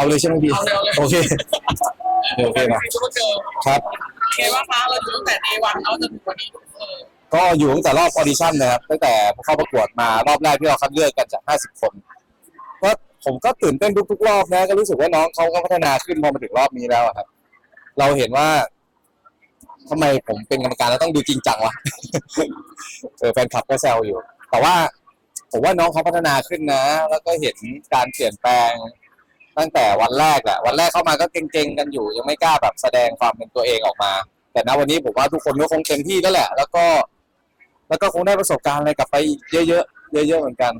เอาเลยใช่ไหมพี่เอาเลยเอาเลย โอเคโอเคมาซูเปอร์เกิร์ลครับเป็นไงบ้างคะเราอยู่ตั้งแต่เดวันเอาจนถึงวันนี้เออก็อยู่ตั้งแต่รอบออดิชั่นนะครับตั้งแต่เข้าประกวดมารอบแรกที่เราคัดเลือกกันจาก 50 คนก็ผมก็ตื่นเต้นทุกๆรอบนะก็รู้สึกว่าน้องเขาก็พัฒนาขึ้นพอมาถึงรอบนี้แล้วอะครับ เราเห็นว่าทำไมผมเป็นกรรมการแล้วต้องดูจริงจังวะ เออแฟนคลับก็แซวอยู่ แต่ว่าผมว่าน้องเขาพัฒนาขึ้นนะ แล้วก็เห็นการเปลี่ยนแปลง ตั้งแต่วันแรกแหละวันแรกเข้ามาก็เก่งๆกันอยู่ ยังไม่กล้าแบบแสดงความเป็นตัวเองออกมา แต่ณวันนี้ผมว่าทุกคนก็คงเต็มที่แล้วแหละ แล้วก็ แล้วก็คงได้ประสบการณ์อะไรกลับไปอีกเยอะๆเยอะ ๆเหมือนกัน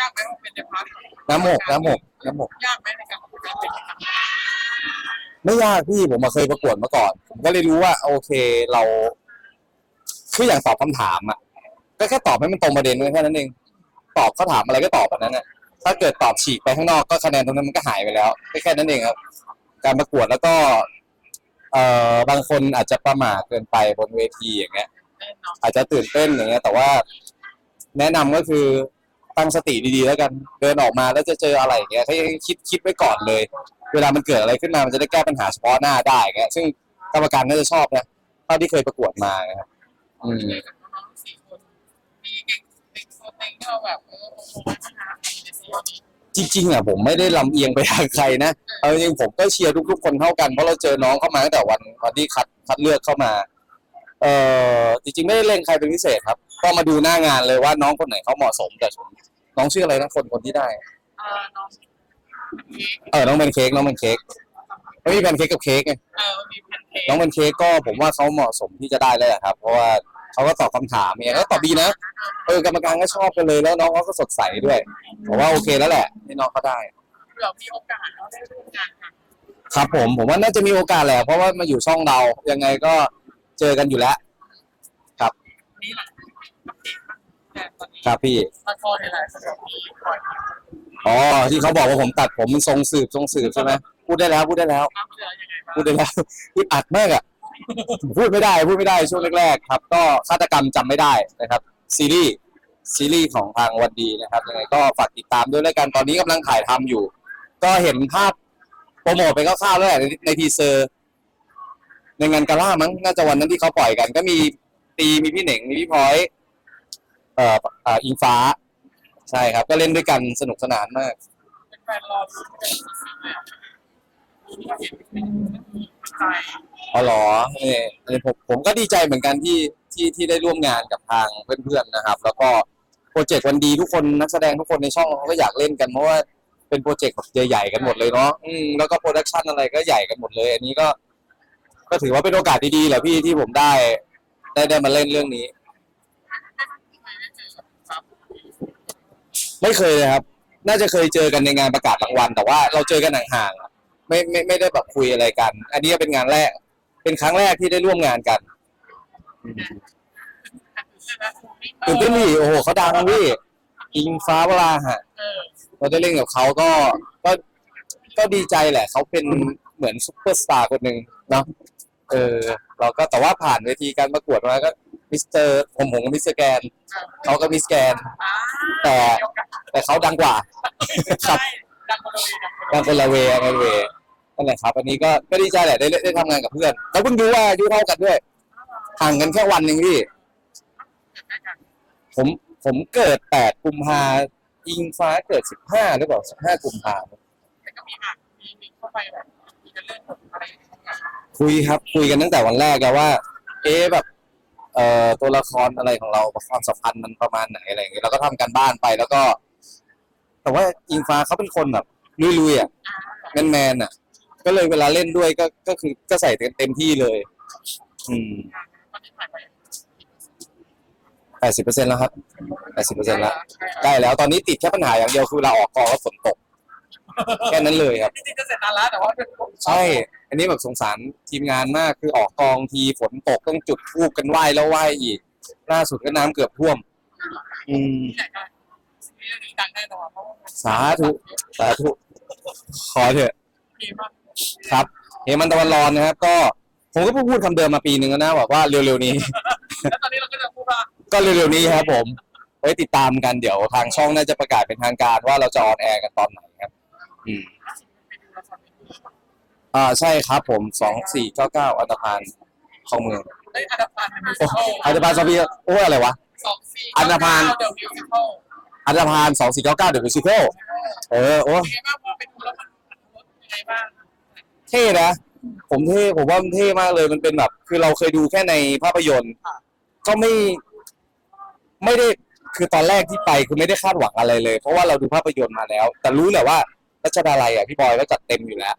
ยากไหมเป็นในพาร์ทของน้ำหมกน้ำหมกน้ำหมกยากไหมในการประกวดการเป็นครั้งแรกไม่ยากพี่ผมมาเคยประกวดมาก่อนผมก็เลยรู้ว่า โอเคเราคืออย่างตอบคำถามอะก็แค่ตอบให้มันตรงประเด็นแค่นั้นเองตอบเขาถามอะไรก็ตอบแบบนั้นอะ ถ้าเกิดตอบฉีกไปข้างนอกก็คะแนนตรงนั้นมันก็หายไปแล้วก็แค่นั้นเองครับ การประกวดแล้วก็ เอ่อบางคนอาจจะประมาทเกินไปบนเวทีอย่างเงี้ย อาจจะตื่นเต้นอย่างเงี้ย แต่ว่าแนะนำก็คือตั้งสติดีๆแล้วกันเดินออกมาแล้วจะเจออะไรอย่างเงี้ยให้คิดคิดไว้ก่อนเลย เวลามันเกิดอะไรขึ้นมามันจะได้แก้ปัญหาเฉพาะหน้าได้อย่างเงี้ยซึ่งกรรมการน่าจะชอบนะเท่าที่เคยประกวดมานะครับอืมเลยกับน้องสี่คนมีเก่งเก่งโซนเต็งที่เราแบบเออโอ้โหนาในซีรีส์นี้ จริงๆอะผมไม่ได้ลำเอียงไปทางใครนะเอาจริงๆผมก็เชียร์ทุก ๆ คนเท่ากันเพราะเราเจอน้องเข้ามาตั้งแต่วันวันที่คัดคัดเลือกเข้ามา เอ่อจริงๆไม่ได้เล่นใครเป็นพิเศษครับ ก็มาดูหน้างานเลยว่าน้องคนไหนเขาเหมาะสมแต่ผมน้องชื่ออะไรนะคนคนที่ได้ เออน้องเค้กเออน้องเป็นเค้กน้องเป็นเค้กไม่มีแพนเค้กกับเค้กไงเออมีแพนเค้กน้องเป็นเค้กก็ผมว่าเขาเหมาะสมที่จะได้เลยอะครับ เพราะว่า เขาก็ตอบคำถามเนี่ยแล้วตอบดีนะเออกรรมการก็ชอบกันเลยแล้วน้องเขาก็สดใสด้วยผมว่าโอเคแล้วแหละที่น้องเขาได้เผื่อมีโอกาสเราได้ร่วมงานกันครับผมผมว่าน่าจะมีโอกาสแหละเพราะว่ามาอยู่ช่องเรายังไงก็เจอกันอยู่แล้ว นี่แหละอัปเดตบ้างแต่ตอนนี้ครับพี่ ละครในหลายสถานีปล่อยมาอ๋อที่เขาบอกว่าผมตัดผมมันทรงสืบทรงสืบใช่ไหมพูดได้แล้วพูดได้แล้วบ้างเหลือยังไงบ้างพูดได้แล้วพูดอัดมากอะ พูดไม่ได้พูดไม่ได้ช่วงแรกๆครับ ก็ฆาตกรรมจำไม่ได้นะครับ ซีรีส์ซีรีส์ของทางวันดีนะครับยังไงก็ฝากติดตามด้วยแล้วกันตอนนี้กำลังถ่ายทำอยู่ ก็เห็นภาพโปรโมทไปคร่าวๆแล้วแหละในในทีเซอร์ ในงานกาล่ามั้งน่าจะวันนั้นที่เขาปล่อยกัน ก็มีตีมีพี่เหน่งมีพี่พลอยเอ่อเอ่ออิงฟ้า ใช่ครับ ก็เล่นด้วยกันสนุกสนานมาก เป็นแฟนรอดูเป็นซีซั่นเลยอะที่เห็นเป็นใจ อ๋อเหรอเอออันนี้ผมผมก็ดีใจเหมือนกันที่ที่ที่ได้ร่วมงานกับทางเพื่อนๆนะครับ แล้วก็โปรเจกต์วันดีทุกคนนักแสดงทุกคนในช่องเขาก็อยากเล่นกันเพราะว่าเป็นโปรเจกต์แบบใหญ่ๆกันหมดเลยเนาะอืมแล้วก็โปรดักชันอะไรก็ใหญ่กันหมดเลย อันนี้ก็ ก็ถือว่าเป็นโอกาสดีๆแหละพี่ที่ผมได้ ได้ได้มาเล่นเรื่องนี้ ไม่เคยเลยครับ น่าจะเคยเจอกันในงานประกาศรางวัลแต่ว่าเราเจอกันห่างๆอะไม่ไม่ไม่ได้แบบคุยอะไรกัน อันนี้ก็เป็นงานแรก เป็นครั้งแรกที่ได้ร่วมงานกันตื่นเต้นพี่โอ้โหเขาดังพี่อิงฟ้าวราหะเออเราได้เล่นกับเขาก็ก็ก็ดีใจแหละ เขาเป็นเหมือนซุปเปอร์สตาร์คนหนึ่งเนาะเออ เราก็แต่ว่าผ่านเวทีการประกวดมาก็มิสเตอร์ผมผมกับมิสเตอร์แกรนด์เขาก็มิสแกรนด์แต่แต่เขาดังกว่าครับดังคนละเวบางคนละเวย์กั นั่นแหละครับอันนี้ก็ก็ดีใจแหละได้ได้ทำงานกับเพื่อนเราเพิ่งรู้ว่าอายุเท่ากันด้วยห่างกันแค่วันหนึ่งพี่ ผมผมเกิดแปดกุมภาอิงฟ้าเกิดสิบห้าหรือเปล่าสิบห้ากุมภาแต่ก็มีอะมีมีเข้าไปแบบมีกันเรื่องขอะไรคุยครับ คุยกันตั้งแต่วันแรกแล้วว่า เอ๊ะแบบ เอ่อตัวละครอะไรของเราความสัมพันธ์มันประมาณไหนอะไรอย่างเงี้ยเราก็ทำกันบ้านไปแล้วก็ แต่ว่าอิงฟ้าเขาเป็นคนแบบลุยๆอะแมนๆอะ ก็เลยเวลาเล่นด้วยก็ก็คือก็ใส่เต็มเต็มที่เลย อืมตอนนี้ผ่านไปแปดสิบเปอร์เซ็นต์แล้วครับแปดสิบเปอร์เซ็นต์แล้วใกล้แล้วตอนนี้ติดแค่ปัญหาอย่างเดียวคือเราออกกองแล้วฝนตก แค่นั้นเลยครับ จริงๆจะเสร็จนานแล้วแต่ว่าเป็นใช่ อันนี้แบบสงสารทีมงานมากคือออกกองทีฝนตกต้องจุดทูบกันไหว้แล้วไหว้อีก ล่าสุดก็น้ำเกือบท่วม อืมที่ไหนได้ซีรีส์นี้ดังแน่นอนเพราะว่าสาธุ สาธุ ขอเถอะดีมาก ครับเฮมันตะวันร้อนนะครับ ก็ผมก็เพิ่งพูดคำเดิมมาปีหนึ่งแล้วนะบอกว่าเร็วๆนี้ แล้วตอนนี้เราก็จะพูดว่าก็เร็วๆนี้ครับผมไว้ติดตามกันเดี๋ยวทางช่องน่าจะประกาศเป็นทางการว่าเราจะออนแอร์กันตอนไหนครับ อืมเป็นอ่าใช่ครับผมสองสี่เก้าเก้าอันตรพานของเมืองได้อันดับพันมิวโอ้สิคลอันตรพานซอฟีโอ้อะไรวะ สองสี่อันดับพัน เดอะมิวสิคลอันตรพานสองสี่เก้าเก้าเดอะมิวสิคลเออโอ้ เป็นไงบ้างพอไปดูแล้วมันยังไงบ้าง เท่นะ ผมเท่ผมว่ามันเท่มากเลยมันเป็นแบบ คือเราเคยดูแค่ในภาพยนตร์ ก็ไม่ ไม่ได้คือตอนแรกที่ไปคือไม่ได้คาดหวังอะไรเลย เพราะว่าเราดูภาพยนตร์มาแล้ว แต่รู้แหละว่ารัชดาลัยอะพี่บอยก็จัดเต็มอยู่แล้ว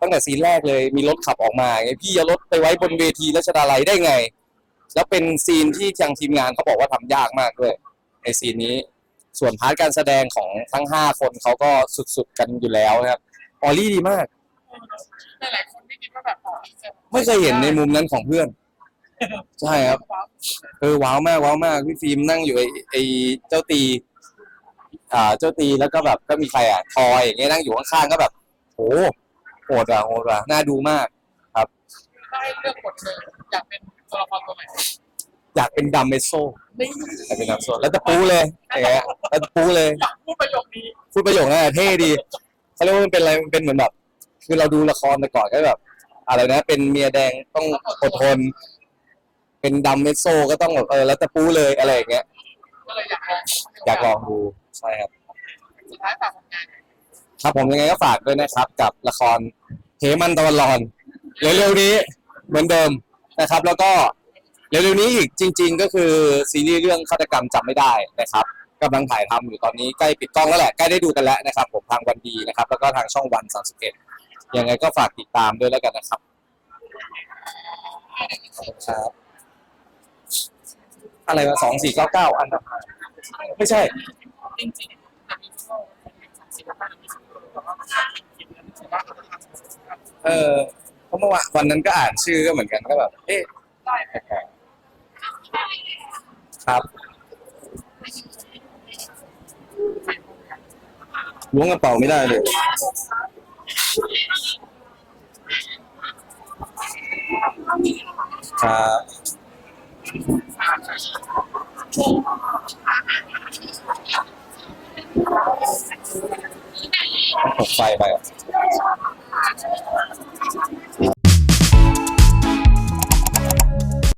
ตั้งแต่ซีนแรกเลยมีรถขับออกมาไงพี่เอารถไปไว้บนเวทีรัชดาลัยได้ไง แล้วเป็นซีนที่ทางทีมงานเขาบอกว่าทำยากมากด้วยในซีนนี้ ส่วนพาร์ทการแสดงของทั้งห้าคนเขาก็สุดๆกันอยู่แล้วนะครับออลลี่ดีมาก หลายๆคนไม่คิดว่าแบบอ๋อจะไม่เคยเห็นในมุมนั้นของเพื่อน ใช่ครับ เออว้าวมากว้าวมากพี่ฟิล์มนั่งอยู่ไอ้ไอ้เจ้าตี อ่า เจ้าตีแล้วก็แบบก็มีใครอะทอยอย่างเงี้ยนั่งอยู่ข้างๆก็แบบโหโหดอะโหดอะน่าดูมาก ได้เลือกบทเลยอยากเป็นตัวละครตัวไหนอยากเป็นดัมเมโซนี่อยากเป็นดัมเมโซแล้วตะปูเลยอย่างเงี้ยแล้วตะปูเลย อยากพูดประโยคนี้พูดประโยคนั้นอะเท่ดีเขาเรียกว่ามันเป็นอะไรมันเป็นเหมือนแบบ คือเราดูละครแต่ก่อนก็แบบ อะไรนะ เป็นเมียแดงต้องอดทน เป็นดัมเมโซก็ต้องแบบเออแล้วตะปูเลยอะไรอย่างเงี้ย ก็เลยอยากลองอยากลองดูใช่ครับ สุดท้ายฝากผลงานครับผมยังไงก็ฝากด้วยนะครับ กับละครเหมันตะวันรอนเร็วๆนี้เหมือนเดิมนะครับ แล้วก็เร็วๆนี้อีกจริง ๆ ก็คือซีรีส์เรื่องฆาตกรรมจำไม่ได้นะครับกำลังถ่ายทำอยู่ตอนนี้ใกล้ปิดกล้องแล้วแหละใกล้ได้ดูกันแล้วนะครับ ผมทางวันดีนะครับ แล้วก็ทางช่องวันสามสิบเอ็ด ยังไงก็ฝากติดตามด้วยแล้วกันนะครับขอบคุณครับอะไรวะสองสี่เก้าเก้าอันดับห้าไม่ใช่ จริงๆอันนี้ก็เป็นสามสิบห้าปีแต่ว่าถ้าคิดแล้วรู้สึกว่าเขาจะทำเออเพราะเมื่อวานวันนั้นก็อ่านชื่อก็เหมือนกันก็แบบเอ๊ะได้แปลกๆครับล้วงกระเป๋าไม่ได้เลย ครับไฟไป